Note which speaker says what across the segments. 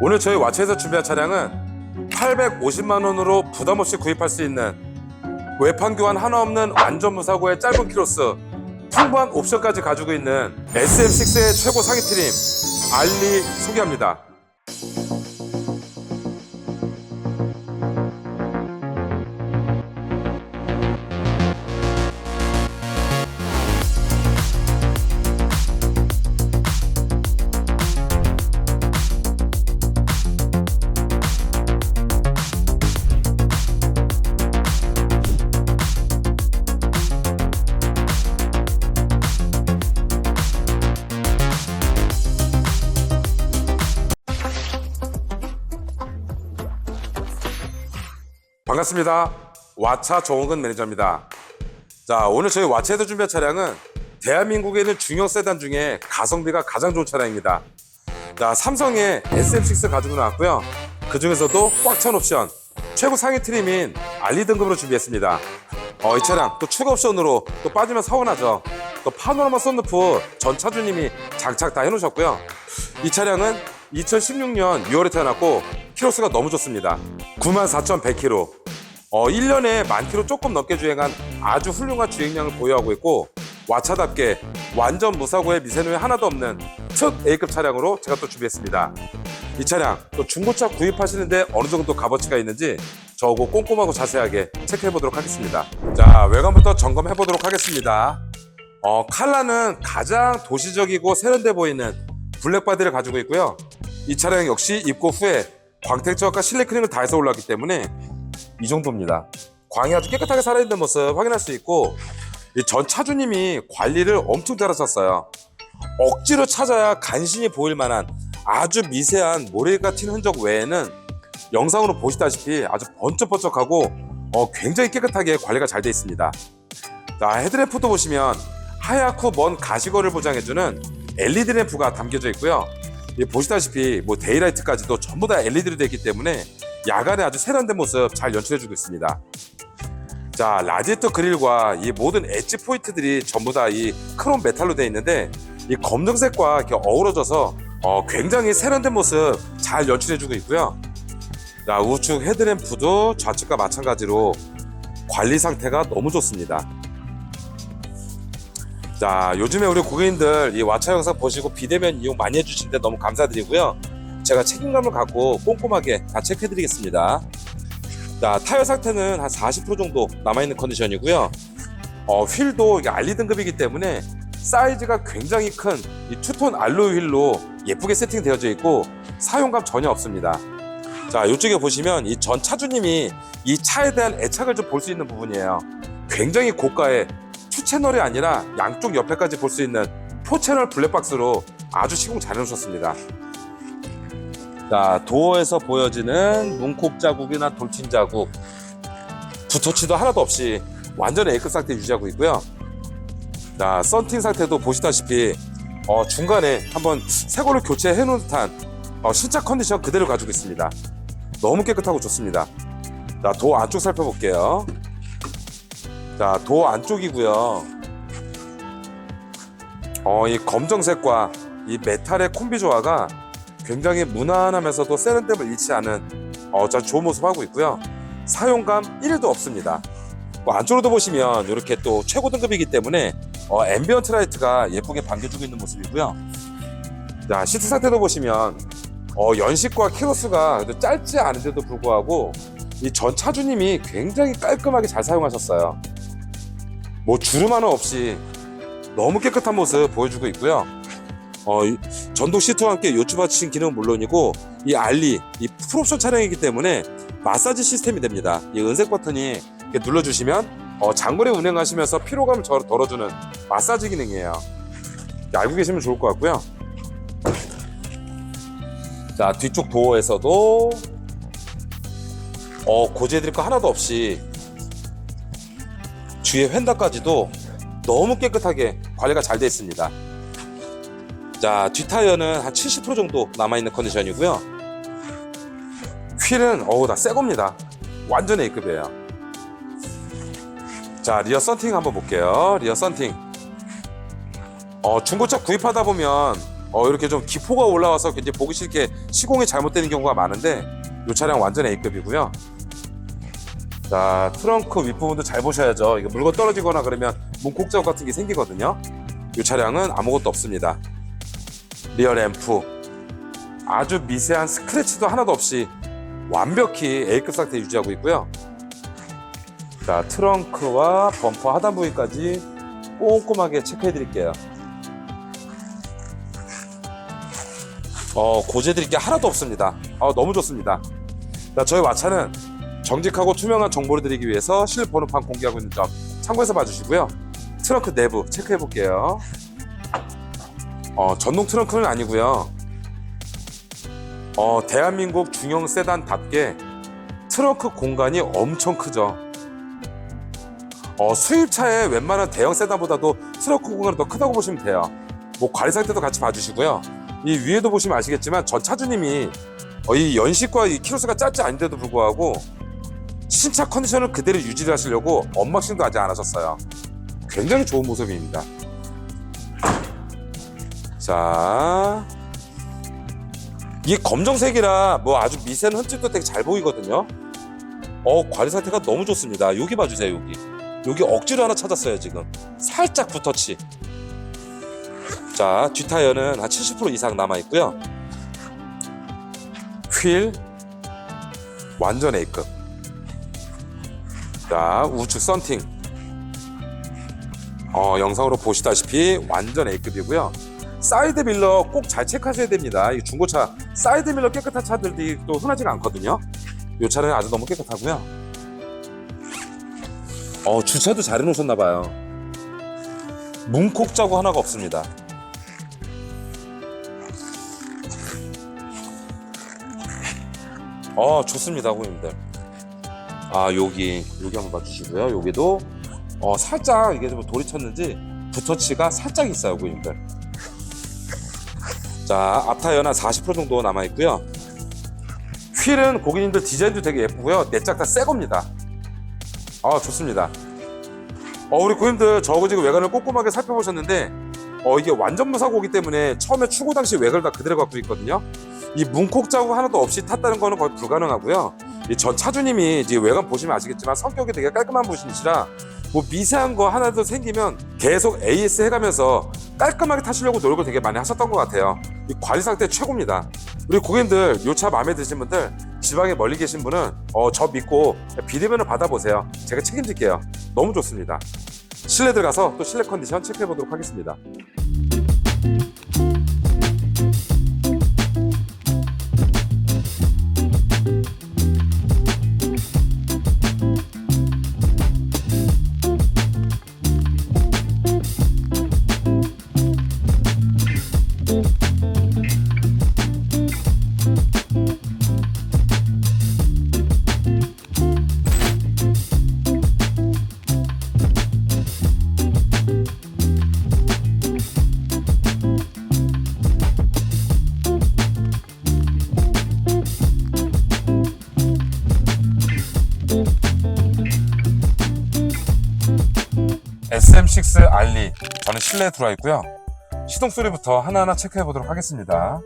Speaker 1: 오늘 저희 와체에서 준비한 차량은 850만 원으로 부담 없이 구입할 수 있는 외판 교환 하나 없는 완전 무사고의 짧은 키로스 풍부한 옵션까지 가지고 있는 SM6의 최고 상위 트림 알리 소개합니다. 반갑습니다. 와차 정호근 매니저입니다. 자, 오늘 저희 와차에서 준비한 차량은 대한민국에 있는 중형 세단 중에 가성비가 가장 좋은 차량입니다. 자, 삼성의 SM6 가지고 나왔고요. 그 중에서도 꽉 찬 옵션, 최고 상위 트림인 알리 등급으로 준비했습니다. 어, 이 차량 또 추가 옵션으로 또 빠지면 서운하죠. 또 파노라마 썬루프 전 차주님이 장착 다 해놓으셨고요. 이 차량은 2016년 6월에 태어났고 키로수가 너무 좋습니다. 94,100km. 어, 1년에 만 킬로 조금 넘게 주행한 아주 훌륭한 주행량을 보유하고 있고 와차답게 완전 무사고에 미세누이 하나도 없는 특 A급 차량으로 제가 또 준비했습니다. 이 차량 또 중고차 구입하시는데 어느 정도 값어치가 있는지 저하고 꼼꼼하고 자세하게 체크해 보도록 하겠습니다. 자 외관부터 점검해 보도록 하겠습니다. 어, 칼라는 가장 도시적이고 세련돼 보이는 블랙 바디를 가지고 있고요. 이 차량 역시 입고 후에 광택제어과 실내 크링을 다해서 올라왔기 때문에 이 정도입니다. 광이 아주 깨끗하게 살아있는 모습 확인할 수 있고 이전 차주님이 관리를 엄청 잘하셨어요. 억지로 찾아야 간신히 보일 만한 아주 미세한 모래가 튄 흔적 외에는 영상으로 보시다시피 아주 번쩍번쩍하고 어, 굉장히 깨끗하게 관리가 잘돼 있습니다. 자, 헤드램프도 보시면 하얗고 먼 가시거리를 보장해주는 LED 램프가 담겨져 있고요. 이 보시다시피 뭐 데이라이트까지도 전부 다 LED로 되어 있기 때문에 야간에 아주 세련된 모습 잘 연출해주고 있습니다. 자, 라디에이터 그릴과 이 모든 엣지 포인트들이 전부 다 이 크롬 메탈로 되어 있는데 이 검정색과 이렇게 어우러져서 어, 굉장히 세련된 모습 잘 연출해주고 있고요. 자, 우측 헤드램프도 좌측과 마찬가지로 관리 상태가 너무 좋습니다. 자, 요즘에 우리 고객님들 이 와차 영상 보시고 비대면 이용 많이 해주시는데 너무 감사드리고요. 제가 책임감을 갖고 꼼꼼하게 다 체크해드리겠습니다. 자, 타이어 상태는 한 40% 정도 남아있는 컨디션이고요. 어, 휠도 알리 등급이기 때문에 사이즈가 굉장히 큰 이 투톤 알로이 휠로 예쁘게 세팅되어져 있고 사용감 전혀 없습니다. 자, 이쪽에 보시면 이 전 차주님이 이 차에 대한 애착을 좀 볼 수 있는 부분이에요. 굉장히 고가의 투 채널이 아니라 양쪽 옆에까지 볼 수 있는 포 채널 블랙박스로 아주 시공 잘 해놓으셨습니다. 자, 도어에서 보여지는 문콕 자국이나 돌침 자국, 붓터치도 하나도 없이 완전 A급 상태 유지하고 있고요. 자, 썬팅 상태도 보시다시피 어, 중간에 한번 새 걸로 교체해 놓은 듯한 어, 신차 컨디션 그대로 가지고 있습니다. 너무 깨끗하고 좋습니다. 자, 도어 안쪽 살펴볼게요. 자, 도어 안쪽이고요. 어, 이 검정색과 이 메탈의 콤비 조화가 굉장히 무난하면서도 세련됨을 잃지 않은 어, 저 좋은 모습 하고 있고요. 사용감 1도 없습니다. 뭐 안쪽으로도 보시면 이렇게 또 최고 등급이기 때문에 어, 앰비언트 라이트가 예쁘게 반겨주고 있는 모습이고요. 자, 시트 상태도 보시면 어, 연식과 키로수가 짧지 않은데도 불구하고 이 전 차주님이 굉장히 깔끔하게 잘 사용하셨어요. 뭐 주름 하나 없이 너무 깨끗한 모습 보여주고 있고요. 어, 이 전동 시트와 함께 요추 받침 기능은 물론이고 이 알리, 이 풀옵션 차량이기 때문에 마사지 시스템이 됩니다. 이 은색 버튼이 눌러주시면 어, 장거리 운행하시면서 피로감을 덜- 덜어주는 마사지 기능이에요. 알고 계시면 좋을 것 같고요. 자 뒤쪽 도어에서도 어, 고지해 드릴 거 하나도 없이 뒤에 휀다까지도 너무 깨끗하게 관리가 잘 되어 있습니다. 자, 뒷타이어는 한 70% 정도 남아있는 컨디션이고요. 휠은, 어우, 다새 겁니다. 완전 A급이에요. 자, 리어 썬팅 한번 볼게요. 리어 썬팅. 어, 중고차 구입하다 보면 어, 이렇게 좀 기포가 올라와서 굉장히 보기 싫게 시공이 잘못되는 경우가 많은데 이 차량 완전 A급이고요. 자, 트렁크 윗부분도 잘 보셔야죠. 이거 물건 떨어지거나 그러면 문콕 자국 같은 게 생기거든요. 이 차량은 아무것도 없습니다. 리어 램프 아주 미세한 스크래치도 하나도 없이 완벽히 A급 상태 유지하고 있고요. 자, 트렁크와 범퍼 하단 부위까지 꼼꼼하게 체크해 드릴게요. 어, 고재 드릴 게 하나도 없습니다. 어, 너무 좋습니다. 자, 저희 와차는 정직하고 투명한 정보를 드리기 위해서 실 번호판 공개하고 있는 점 참고해서 봐주시고요. 트렁크 내부 체크해 볼게요. 어, 전동 트렁크는 아니고요. 어, 대한민국 중형 세단답게 트렁크 공간이 엄청 크죠. 어, 수입차의 웬만한 대형 세단보다도 트렁크 공간이 더 크다고 보시면 돼요. 뭐 관리 상태도 같이 봐주시고요. 이 위에도 보시면 아시겠지만 전 차주님이 어, 이 연식과 이 키로수가 짧지 않은데도 불구하고 신차 컨디션을 그대로 유지를 하시려고 언박싱도 안 하셨어요. 굉장히 좋은 모습입니다. 자, 이게 검정색이라 뭐 아주 미세한 흠집도 되게 잘 보이거든요. 어, 관리 상태가 너무 좋습니다. 여기 봐주세요, 여기. 여기 억지로 하나 찾았어요, 지금. 살짝 붓터치. 자, 뒷타이어는 한 70% 이상 남아있고요. 휠, 완전 A급. 자, 우측 썬팅. 어, 영상으로 보시다시피 완전 A급이고요. 사이드 밀러 꼭 잘 체크하셔야 됩니다. 이 중고차 사이드 밀러 깨끗한 차들이 또 흔하지가 않거든요. 이 차는 아주 너무 깨끗하고요. 어, 주차도 잘 해놓으셨나 봐요. 문콕 자국 하나가 없습니다. 어, 좋습니다, 고객님들. 아, 여기, 여기 한번 봐주시고요. 여기도, 어, 살짝 이게 좀 돌이 쳤는지, 붓터치가 살짝 있어요, 고객님들. 자, 앞타이어는 40% 정도 남아 있고요. 휠은 고객님들 디자인도 되게 예쁘고요. 내짝 다새 겁니다. 아, 좋습니다. 어, 우리 고객님들 저거 지금 외관을 꼼꼼하게 살펴보셨는데, 어, 이게 완전 무사고기 때문에 처음에 출고 당시 외관을 다 그대로 갖고 있거든요. 이 문콕 자국 하나도 없이 탔다는 거는 거의 불가능하고요. 이전 차주님이 이제 외관 보시면 아시겠지만 성격이 되게 깔끔한 분이시라 뭐 미세한 거 하나도 생기면 계속 AS 해가면서 깔끔하게 타시려고 노력을 되게 많이 하셨던 것 같아요. 이 관리 상태 최고입니다. 우리 고객님들 이차 마음에 드신 분들 지방에 멀리 계신 분은 어, 저 믿고 비대면을 받아보세요. 제가 책임질게요. 너무 좋습니다. 실내 들어가서 또 실내 컨디션 체크해 보도록 하겠습니다. SM6 알리. 저는 실내에 들어와 있고요. 시동 소리부터 하나하나 체크해 보도록 하겠습니다.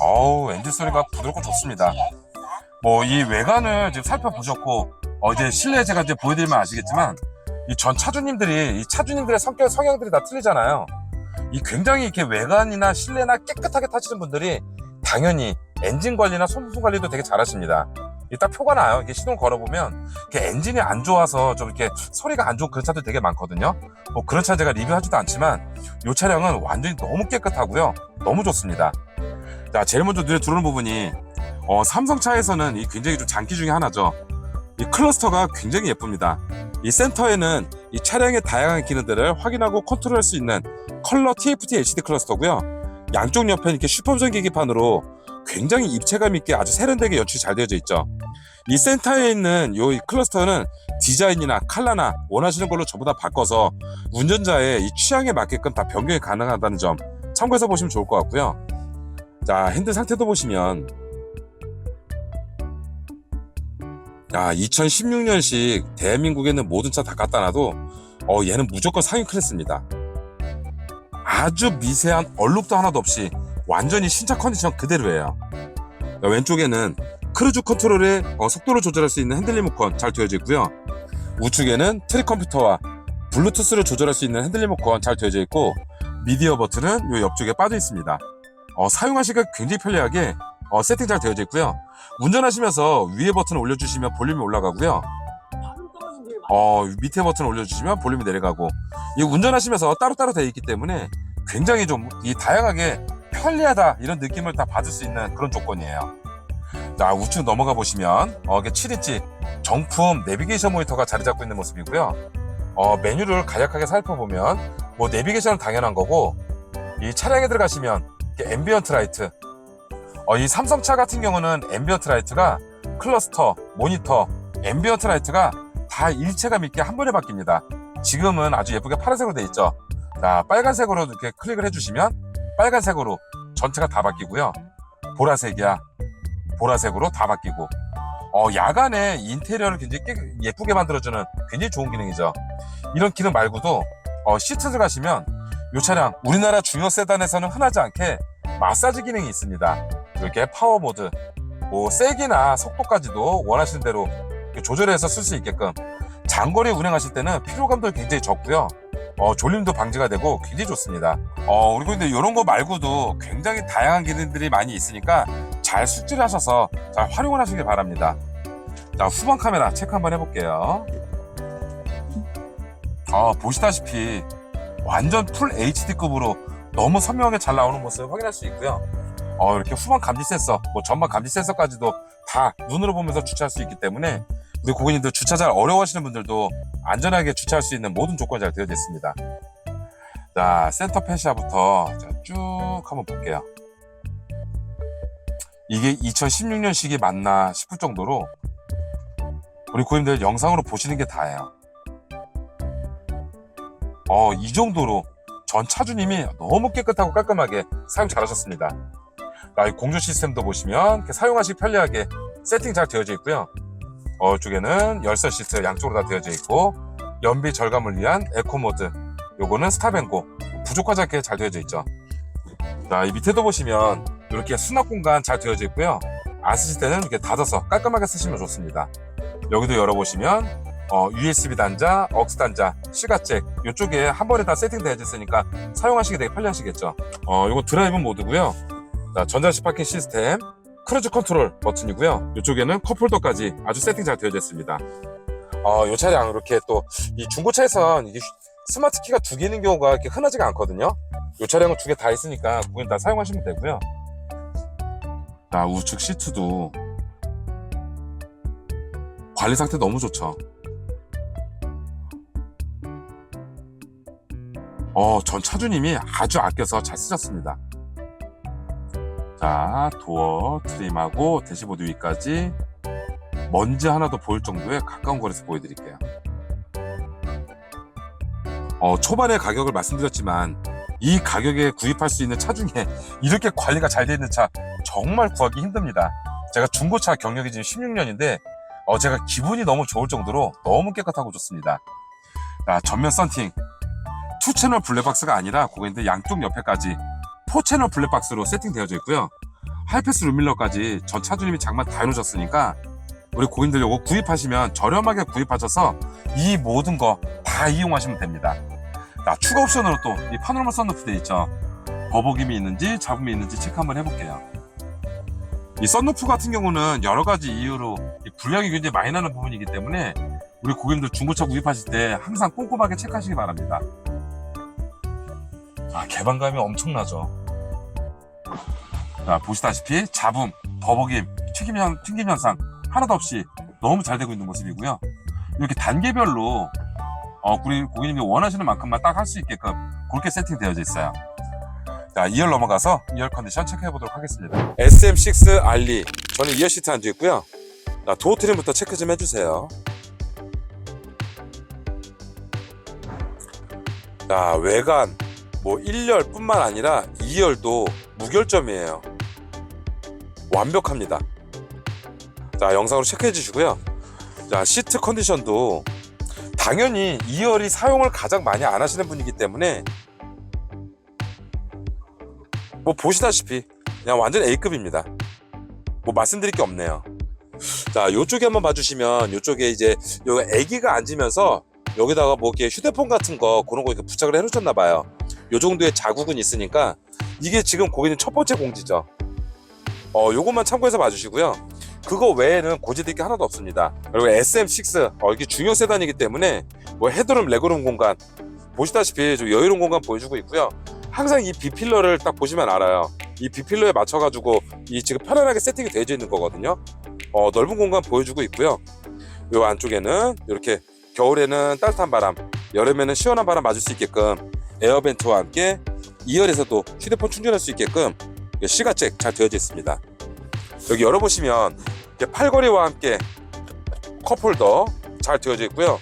Speaker 1: 어우 엔진 소리가 부드럽고 좋습니다. 뭐 이 외관을 지금 살펴보셨고 어 이제 실내 제가 이제 보여드리면 아시겠지만 이 전 차주님들이 이 차주님들의 성격 성향들이 다 틀리잖아요. 이 굉장히 이렇게 외관이나 실내나 깨끗하게 타시는 분들이 당연히 엔진 관리나 손부품 관리도 되게 잘하십니다 이딱 표가 나요. 이게 시동 걸어보면 엔진이 안 좋아서 좀 이렇게 소리가 안 좋은 그런 차들 되게 많거든요. 뭐 그런 차 제가 리뷰하지도 않지만 이 차량은 완전히 너무 깨끗하고요. 너무 좋습니다. 자, 제일 먼저 눈에 들어오는 부분이 어, 삼성차에서는 이 굉장히 좀 장기 중에 하나죠. 이 클러스터가 굉장히 예쁩니다. 이 센터에는 이 차량의 다양한 기능들을 확인하고 컨트롤할 수 있는 컬러 TFT LCD 클러스터고요. 양쪽 옆에 이렇게 슈퍼비전 계기판으로 굉장히 입체감 있게 아주 세련되게 연출이 잘 되어져 있죠. 이 센터에 있는 이 클러스터는 디자인이나 컬러나 원하시는 걸로 전부 다 바꿔서 운전자의 이 취향에 맞게끔 다 변경이 가능하다는 점 참고해서 보시면 좋을 것 같고요. 자, 핸들 상태도 보시면 야, 2016년식 대한민국에 있는 모든 차 다 갖다 놔도 어, 얘는 무조건 상위 클래스입니다. 아주 미세한 얼룩도 하나도 없이 완전히 신차 컨디션 그대로예요. 자, 왼쪽에는 크루즈 컨트롤의 어, 속도를 조절할 수 있는 핸들 리모컨 잘 되어져 있고요. 우측에는 트릭 컴퓨터와 블루투스를 조절할 수 있는 핸들 리모컨 잘 되어져 있고 미디어 버튼은 이 옆쪽에 빠져 있습니다. 어, 사용하시기가 굉장히 편리하게 어, 세팅 잘 되어져 있고요. 운전하시면서 위에 버튼을 올려주시면 볼륨이 올라가고요. 어, 밑에 버튼을 올려주시면 볼륨이 내려가고 이 운전하시면서 따로따로 되어 있기 때문에 굉장히 좀 이 다양하게 편리하다 이런 느낌을 다 받을 수 있는 그런 조건이에요. 자 우측 넘어가 보시면 어, 이게 7인치 정품 내비게이션 모니터가 자리 잡고 있는 모습이고요. 어, 메뉴를 간략하게 살펴보면 뭐 내비게이션은 당연한 거고 이 차량에 들어가시면 앰비언트 라이트 어, 이 삼성차 같은 경우는 앰비언트 라이트가 클러스터, 모니터, 앰비언트 라이트가 다 일체감 있게 한 번에 바뀝니다. 지금은 아주 예쁘게 파란색으로 되어 있죠. 자, 빨간색으로 이렇게 클릭을 해주시면 빨간색으로 전체가 다 바뀌고요. 보라색이야. 보라색으로 다 바뀌고. 어, 야간에 인테리어를 굉장히 깨- 예쁘게 만들어주는 굉장히 좋은 기능이죠. 이런 기능 말고도 어, 시트 들어가시면 이 차량 우리나라 중형 세단에서는 흔하지 않게 마사지 기능이 있습니다. 이렇게 파워 모드, 뭐 세기나 속도까지도 원하시는 대로 조절해서 쓸 수 있게끔 장거리 운행하실 때는 피로감도 굉장히 적고요. 어, 졸림도 방지가 되고 굉장히 좋습니다. 어, 그리고 근데 이런 거 말고도 굉장히 다양한 기능들이 많이 있으니까 잘 숙지하셔서 잘 활용을 하시길 바랍니다. 자, 후방 카메라 체크 한번 해볼게요. 어, 보시다시피 완전 풀 HD급으로 너무 선명하게 잘 나오는 모습 확인할 수 있고요. 어, 이렇게 후방 감지 센서, 뭐 전방 감지 센서까지도 다 눈으로 보면서 주차할 수 있기 때문에 우리 고객님들 주차 잘 어려워하시는 분들도 안전하게 주차할 수 있는 모든 조건이 잘 되어져 있습니다. 자, 센터 페시아부터 자, 쭉 한번 볼게요. 이게 2016년식이 맞나 싶을 정도로 우리 고객님들 영상으로 보시는 게 다예요. 어, 이 정도로 전 차주님이 너무 깨끗하고 깔끔하게 사용 잘하셨습니다. 공조 시스템도 보시면 사용하시기 편리하게 세팅 잘 되어져 있고요. 어, 쪽에는 열선 시트 양쪽으로 다 되어져 있고 연비 절감을 위한 에코 모드 요거는 스탑앤고 부족하지 않게 잘 되어져 있죠. 자, 이 밑에도 보시면 이렇게 수납 공간 잘 되어져 있고요. 안 쓰실 때는 이렇게 닫아서 깔끔하게 쓰시면 좋습니다. 여기도 열어보시면 어, USB 단자, 억스 단자, 시가잭 이쪽에 한 번에 다 세팅되어 있으니까 사용하시기 되게 편리하시겠죠. 어, 이거 드라이브 모드고요. 자, 전자식 파킹 시스템, 크루즈 컨트롤 버튼이고요. 이쪽에는 컵홀더까지 아주 세팅 잘 되어져 있습니다. 어, 이 차량 이렇게 또 이 중고차에선 이게 스마트 키가 두 개 있는 경우가 이렇게 흔하지가 않거든요. 이 차량은 두 개 다 있으니까 고객님 다 사용하시면 되고요. 자, 우측 시트도 관리 상태 너무 좋죠. 어, 전 차주님이 아주 아껴서 잘 쓰셨습니다. 자, 도어 트림하고 대시보드 위까지 먼지 하나도 보일 정도의 가까운 거리에서 보여드릴게요. 어, 초반에 가격을 말씀드렸지만 이 가격에 구입할 수 있는 차 중에 이렇게 관리가 잘 되어 있는 차 정말 구하기 힘듭니다. 제가 중고차 경력이 지금 16년인데 어, 제가 기분이 너무 좋을 정도로 너무 깨끗하고 좋습니다. 자, 전면 썬팅. 투 채널 블랙박스가 아니라 고객님들 양쪽 옆에까지 4채널 블랙박스로 세팅되어져 있고요. 하이패스 룸밀러까지 전 차주님이 장만 다 해놓으셨으니까 우리 고객님들 요거 구입하시면 저렴하게 구입하셔서 이 모든 거 다 이용하시면 됩니다. 자, 추가 옵션으로 또 이 파노라마 썬루프 돼 있죠. 버벅임이 있는지 잡음이 있는지 체크 한번 해볼게요. 이 썬루프 같은 경우는 여러 가지 이유로 이 불량이 굉장히 많이 나는 부분이기 때문에 우리 고객님들 중고차 구입하실 때 항상 꼼꼼하게 체크하시기 바랍니다. 아, 개방감이 엄청나죠. 자, 보시다시피 잡음, 버벅임, 튀김, 현, 튕김 현상 하나도 없이 너무 잘 되고 있는 모습이고요. 이렇게 단계별로 어, 우리 고객님이 원하시는 만큼만 딱 할 수 있게끔 그렇게 세팅되어져 있어요. 자, 2열 넘어가서 2열 컨디션 체크해 보도록 하겠습니다. SM6 알리. 저는 2열 시트 앉아 있고요. 자, 도어 트림부터 체크 좀 해주세요. 자, 외관, 뭐 1열뿐만 아니라 2열도 무결점이에요. 완벽합니다. 자, 영상으로 체크해 주시고요. 자, 시트 컨디션도 당연히 2열이 사용을 가장 많이 안 하시는 분이기 때문에 뭐 보시다시피 그냥 완전 A급입니다. 뭐 말씀드릴 게 없네요. 자, 요쪽에 한번 봐주시면 요쪽에 이제 요 애기가 앉으면서 여기다가 뭐 이렇게 휴대폰 같은 거 그런 거 이렇게 부착을 해놓으셨나 봐요. 요 정도의 자국은 있으니까 이게 지금 고객님 첫 번째 공지죠. 어, 요것만 참고해서 봐주시고요. 그거 외에는 고지될 게 하나도 없습니다. 그리고 SM6 어, 이게 중형 세단이기 때문에 뭐 헤드룸, 레그룸 공간 보시다시피 좀 여유로운 공간 보여주고 있고요. 항상 이 비필러를 딱 보시면 알아요. 이 비필러에 맞춰가지고 이 지금 편안하게 세팅이 되어져 있는 거거든요. 어, 넓은 공간 보여주고 있고요. 요 안쪽에는 이렇게 겨울에는 따뜻한 바람, 여름에는 시원한 바람 맞을 수 있게끔 에어벤트와 함께 2열에서도 휴대폰 충전할 수 있게끔 시가잭 잘 되어져 있습니다. 여기 열어보시면 팔걸이와 함께 컵홀더 잘 되어져 있고요.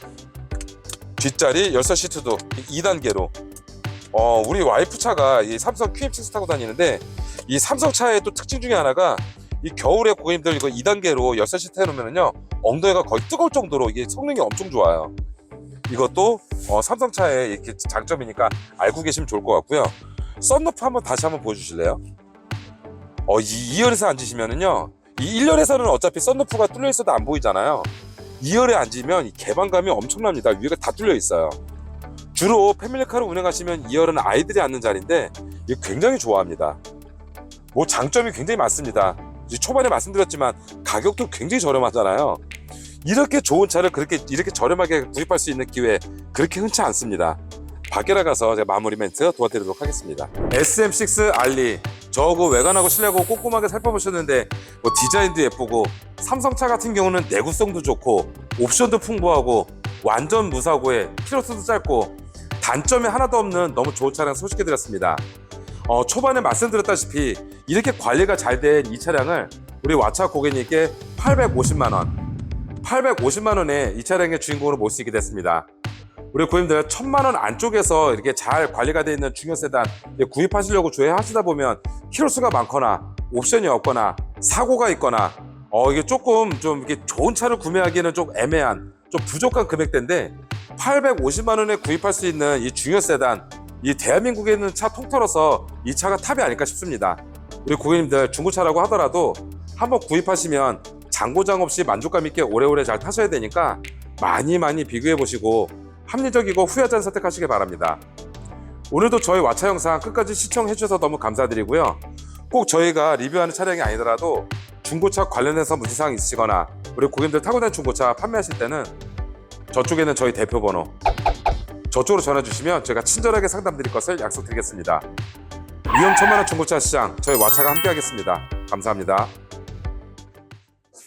Speaker 1: 뒷자리 열선 시트도 2단계로 어, 우리 와이프 차가 이 삼성 QM6 타고 다니는데 이 삼성 차의 또 특징 중에 하나가 이 겨울에 고객님들 이거 2단계로 열선 시트 해놓으면요 엉덩이가 거의 뜨거울 정도로 이게 성능이 엄청 좋아요. 이것도 어, 삼성 차의 이렇게 장점이니까 알고 계시면 좋을 것 같고요. 썬루프 한번 다시 한번 보여주실래요? 어, 이 2열에서 앉으시면은요 이 1열에서는 어차피 썬루프가 뚫려 있어도 안 보이잖아요. 2열에 앉으면 이 개방감이 엄청납니다. 위가 다 뚫려 있어요. 주로 패밀리카를 운행하시면 2열은 아이들이 앉는 자리인데 굉장히 좋아합니다. 뭐 장점이 굉장히 많습니다. 초반에 말씀드렸지만 가격도 굉장히 저렴하잖아요. 이렇게 좋은 차를 그렇게 이렇게 저렴하게 구입할 수 있는 기회 그렇게 흔치 않습니다. 밖에 나가서 제가 마무리 멘트 도와드리도록 하겠습니다. SM6 알리 저거 외관하고 실내하고 꼼꼼하게 살펴보셨는데 뭐 디자인도 예쁘고 삼성차 같은 경우는 내구성도 좋고 옵션도 풍부하고 완전 무사고에 키로수도 짧고 단점이 하나도 없는 너무 좋은 차량 소개해드렸습니다. 어, 초반에 말씀드렸다시피 이렇게 관리가 잘 된 이 차량을 우리 와차 고객님께 850만 원, 850만 원에 이 차량의 주인공으로 모시게 됐습니다. 우리 고객님들 천만 원 안쪽에서 이렇게 잘 관리가 되어 있는 중형 세단 구입하시려고 조회하시다 보면 키로수가 많거나 옵션이 없거나 사고가 있거나 어 이게 조금 좀 이렇게 좋은 차를 구매하기에는 좀 애매한 좀 부족한 금액대인데 850만 원에 구입할 수 있는 이 중형 세단 이 대한민국에 있는 차 통틀어서 이 차가 탑이 아닐까 싶습니다. 우리 고객님들 중고차라고 하더라도 한번 구입하시면 장고장 없이 만족감 있게 오래오래 잘 타셔야 되니까 많이 많이 비교해 보시고 합리적이고 후회하지 않은 선택하시길 바랍니다. 오늘도 저희 와차 영상 끝까지 시청해 주셔서 너무 감사드리고요. 꼭 저희가 리뷰하는 차량이 아니더라도 중고차 관련해서 문제사항 있으시거나 우리 고객님들 타고 다니는 중고차 판매하실 때는 저쪽에는 저희 대표 번호 저쪽으로 전화 주시면 제가 친절하게 상담 드릴 것을 약속드리겠습니다. 위험천만한 중고차 시장 저희 와차가 함께 하겠습니다. 감사합니다.